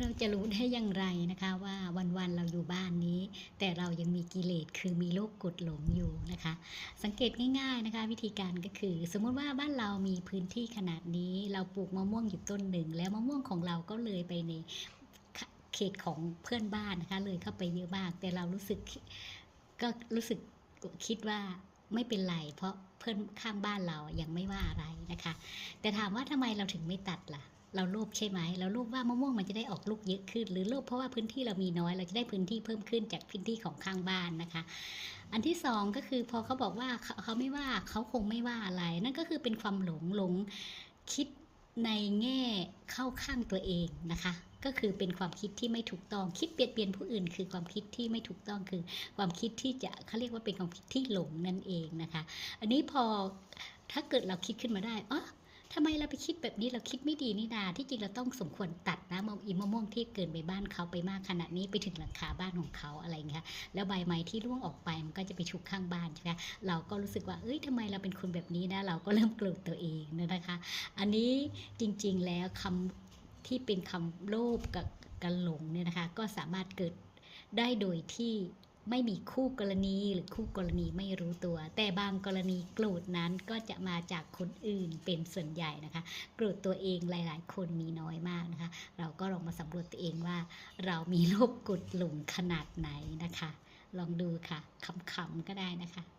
เราจะรู้ได้อย่างไรนะคะว่าวันๆเราอยู่บ้านนี้ แต่เรายังมีกิเลสคือมีโรคกดหลงอยู่นะคะ สังเกตง่ายๆนะคะ วิธีการก็คือ สมมุติว่าบ้านเรามีพื้นที่ขนาดนี้ เราปลูกมะม่วงอยู่ต้นหนึ่ง แล้วมะม่วงของเราก็เลยไปในเขตของเพื่อนบ้านนะคะเลยเข้าไปเยอะมาก แต่เรารู้สึกก็รู้สึกคิดว่าไม่เป็นไร เพราะเพื่อนข้างบ้านเรายังไม่ว่าอะไรนะคะ แต่ถามว่าทำไมเราถึงไม่ตัดล่ะเราโลภใช่ไหมเราโลภว่ามะม่วงมันจะได้ออกลูกเยอะขึ้น หรือโลภเพราะว่าพื้นที่เรามีน้อย เราจะได้พื้นที่เพิ่มขึ้นจากพื้นที่ของข้างบ้านนะคะ อันที่สองก็คือพอเขาบอกว่าเขาเขาไม่ว่าเขาคงไม่ว่าอะไร นั่นก็คือเป็นความหลงหลงคิดในแง่เข้าข้างตัวเองนะคะ ก็คือเป็นความคิดที่ไม่ถูกต้องคิดเปลี่ยนเปลี่ยนผู้อื่น คือความคิดที่ไม่ถูกต้องคือ ความคิดที่จะเขาเรียกว่าเป็นความคิดที่หลงนั่นเองนะคะ อันนี้พอถ้าเกิดเราคิดขึ้นมาได้อ๋อ ทำไมเราไปคิดแบบนี้เราคิดไม่ดีนี่นาที่จริงเราต้องสมควรตัดนะมะอีมะม่วงที่เกินไปบ้านเขาไปมากขนาดนี้ไปถึงหลังคาบ้านของเขาอะไรอย่างเงี้ยแล้วใบไม้ที่ร่วงออกไปมันก็จะไปฉุกข้างบ้านใช่ไหมเราก็รู้สึกว่าเอ้ยทำไมเราเป็นคนแบบนี้นะเราก็เริ่มโกรธตัวเองนะคะ อันนี้จริงๆแล้วคำที่เป็นคำโลภกับกันหลงเนี่ยนะคะ ก็สามารถเกิดได้โดยที่ ไม่มีคู่กรณีหรือคู่กรณีไม่รู้ตัว แต่บางกรณีโกรธนั้นก็จะมาจากคนอื่นเป็นส่วนใหญ่นะคะโกรธตัวเองหลาย ๆ คนมีน้อยมากนะคะ เราก็ลองมาสำรวจตัวเองว่า เรามีโรคกดหลงขนาดไหนนะคะ ลองดูค่ะขำๆก็ได้นะคะ